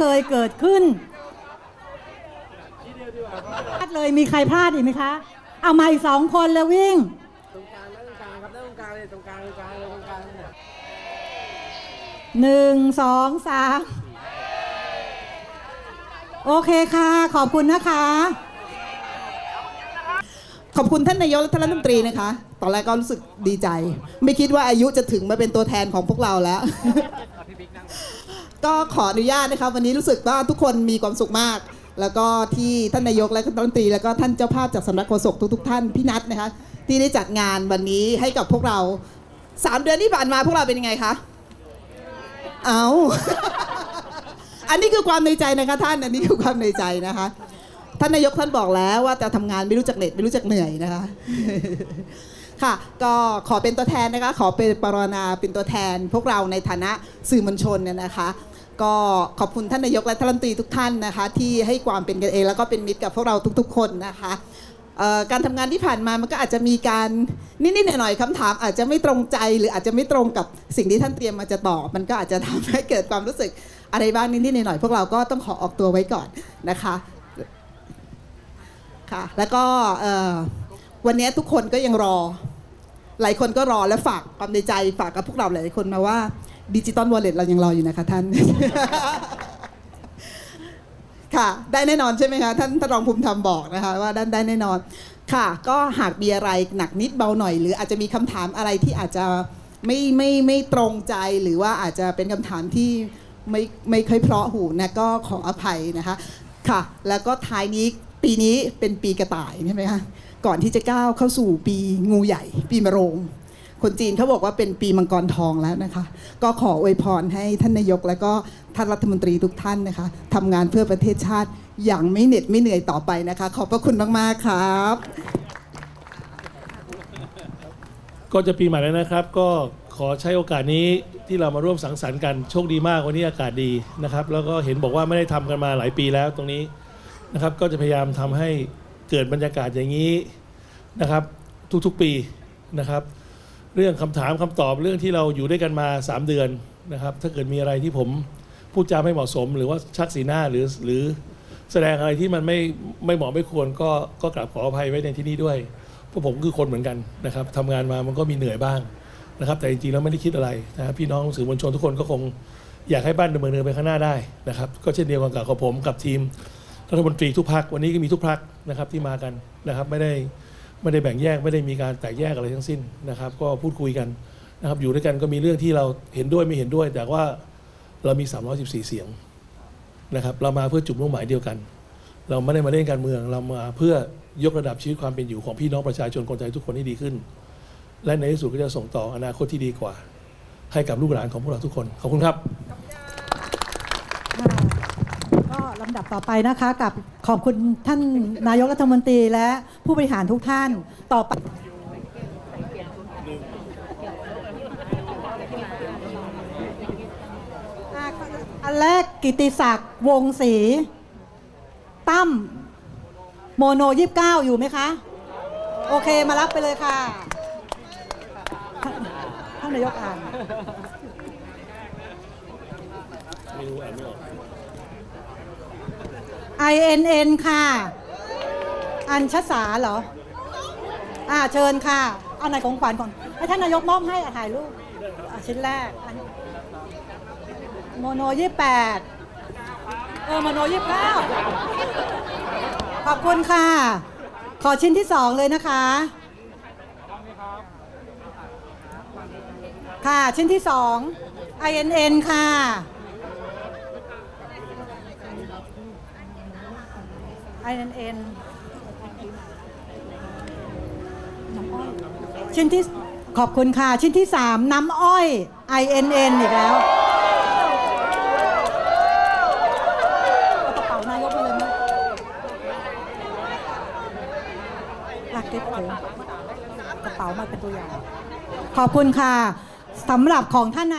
เคยเกิดขึ้นพลาดเลยมีใครพลาดอีกไหมคะ เอามาอีกสองคนแล้ววิ่ง ตรงกลางแล้วตรงกลางครับแล้วตรงกลางเลยตรงกลางตรงกลางเลยตรงกลางเนี่ยหนึ่งสองสามโอเคค่ะ ขอบคุณนะคะ ขอบคุณท่านนายกและท่านรัฐมนตรีนะคะ ตอนแรกก็รู้สึกดีใจ ไม่คิดว่าอายุจะถึงมาเป็นตัวแทนของพวกเราแล้ว ก็ขออนุญาตนะคะวันนี้รู้สึกว่าทุกคนมีความสุขมาก แล้วก็ที่ท่านนายกและท่านรัฐมนตรี แล้วก็ท่านเจ้าภาพจากสำนักโฆษกทุกๆท่านพี่นัทนะคะที่ได้จัดงานวันนี้ให้กับพวกเราสามเดือนที่ผ่านมาพวกเราเป็นยังไงคะเอาอันนี้คือความในใจนะคะท่านอันนี้คือความในใจนะคะ ท่านนายกท่านบอกแล้วว่าจะทำงานไม่รู้จักเหน็ดไม่รู้จักเหนื่อยนะคะค่ะก็ขอเป็นตัวแทนนะคะขอเป็นปรณาเป็นตัวแทน พวกเราในฐานะสื่อมวลชนเนี่ยนะคะ ก็ขอบคุณท่านนายกและท่านรัฐมนตรีทุกท่านนะคะ ที่ให้ความเป็นกันเอง แล้วก็เป็นมิตรกับพวกเราทุกๆ คนนะคะการทำงานที่ผ่านมามันก็อาจจะมีการนิดๆหน่อยๆคำถามอาจจะไม่ตรงใจหรืออาจจะไม่ตรงกับสิ่งที่ท่านเตรียมมาจะตอบมันก็อาจจะทำให้เกิดความรู้สึกอะไรบ้างนิดๆหน่อยๆพวกเราก็ต้องขอออกตัวไว้ก่อนนะคะค่ะแล้วก็วันนี้ทุกคนก็ยังรอ หลายคนก็รอและฝากความในใจฝากกับพวกเราหลายคนมาว่า ดิจิตอลวอลเล็ตเรายังรออยู่นะคะท่าน ค่ะ ได้แน่นอนใช่ไหมคะท่านท่านรองภูมิธรรมบอกนะคะว่าได้ได้แน่นอน ค่ะ ก็หากมีอะไรหนักนิดเบาหน่อย หรืออาจจะมีคำถามอะไรที่อาจจะไม่ไม่ไม่ตรงใจหรือว่าอาจจะเป็นคำถามที่ไม่ไม่เคยเพราะหูนะก็ขออภัยนะคะ ค่ะ แล้วก็ท้ายนี้ปีนี้เป็นปีกระต่ายใช่ไหมคะก่อนที่จะก้าวเข้าสู่ปีงูใหญ่ ปีมะโรง คนจีนเขาบอกว่าเป็นปีมังกรทองแล้วนะคะ ก็ขออวยพรให้ท่านนายก และก็ท่านรัฐมนตรีทุกท่านนะคะทำงานเพื่อประเทศชาติอย่างไม่เหน็ดไม่เหนื่อยต่อไปนะคะ ขอบพระคุณมากๆครับ ก็จะปีใหม่แล้วนะครับ ก็ขอใช้โอกาสนี้ที่เรามาร่วมสังสรรค์กันโชคดีมากวันนี้อากาศดีนะครับ แล้วก็เห็นบอกว่าไม่ได้ทำกันมาหลายปีแล้วตรงนี้นะครับ ก็จะพยายามทำให้เกิดบรรยากาศอย่างนี้นะครับ ทุกๆปีนะครับ เรื่องคำถามคำตอบเรื่องที่เราอยู่ด้วยกันมา 3 เดือนนะครับ ถ้าเกิดมีอะไรที่ผมพูดจาไม่เหมาะสม หรือว่าชักสีหน้าหรือหรือแสดงอะไรที่มันไม่ไม่เหมาะไม่ควรก็ก็กราบขออภัยไว้ในที่นี้ด้วยเพราะผมคือคนเหมือนกันนะครับทำงานมามันก็มีเหนื่อยบ้างนะครับ แต่จริงๆแล้วไม่ได้คิดอะไรนะครับพี่น้องสื่อมวลชนทุกคนก็คงอยากให้บ้านดำเนินเดินไปข้างหน้าได้นะครับ ก็เช่นเดียวกันกับผมกับทีมรัฐมนตรีทุกพักวันนี้ก็มีทุกพักนะครับที่มากันนะครับ ไม่ได้ ไม่ได้แบ่งแยกไม่ได้มีการแตกแยกอะไรทั้งสิ้นนะครับ ก็พูดคุยกันนะครับ อยู่ด้วยกันก็มีเรื่องที่เราเห็นด้วยไม่เห็นด้วย แต่ว่าเรามี 314 เสียงนะครับ เรามาเพื่อจุดมุ่งหมายเดียวกัน เราไม่ได้มาเล่นการเมืองเรามาเพื่อยกระดับชีวิตความเป็นอยู่ของพี่น้องประชาชนคนไทยทุกคนให้ดีขึ้น และในที่สุดก็จะส่งต่ออนาคตที่ดีกว่า ให้กับลูกหลานของพวกเราทุกคนขอบคุณครับ ก็ลำดับต่อไปนะคะกับขอบคุณท่านนายกรัฐมนตรีและผู้บริหารทุกท่านต่อไปอันแรกกิติศักดิ์วงศรีตั้มโมโนยี่สิบเก้าอยู่ไหมคะ โอเคมารับไปเลยค่ะ ท่านท่านนายกอ่านไม่รู้อ่านไม่ออก INN ค่ะ อัญชสาเหรอ อ่าเชิญค่ะเอาไหนของขวัญก่อนให้ท่านนายกมอบให้อะถ่ายรูปอะชิ้นแรกอันโมโนยี่แปดเออโมโนยี่เก้าขอบคุณค่ะ ขอชิ้นที่สองเลยนะคะ ค่ะชิ้นที่สอง INN ค่ะ INN น้ำอ้อยชิ้นที่ขอบคุณค่ะ ชิ้นที่ 3 น้ำอ้อย INN อีกแล้วกระเป๋านายกไปเลยมั้ยหลักเก็บถือกระเป๋ามาเป็นตัวอย่าง ขอบคุณค่ะสำหรับของท่านนายก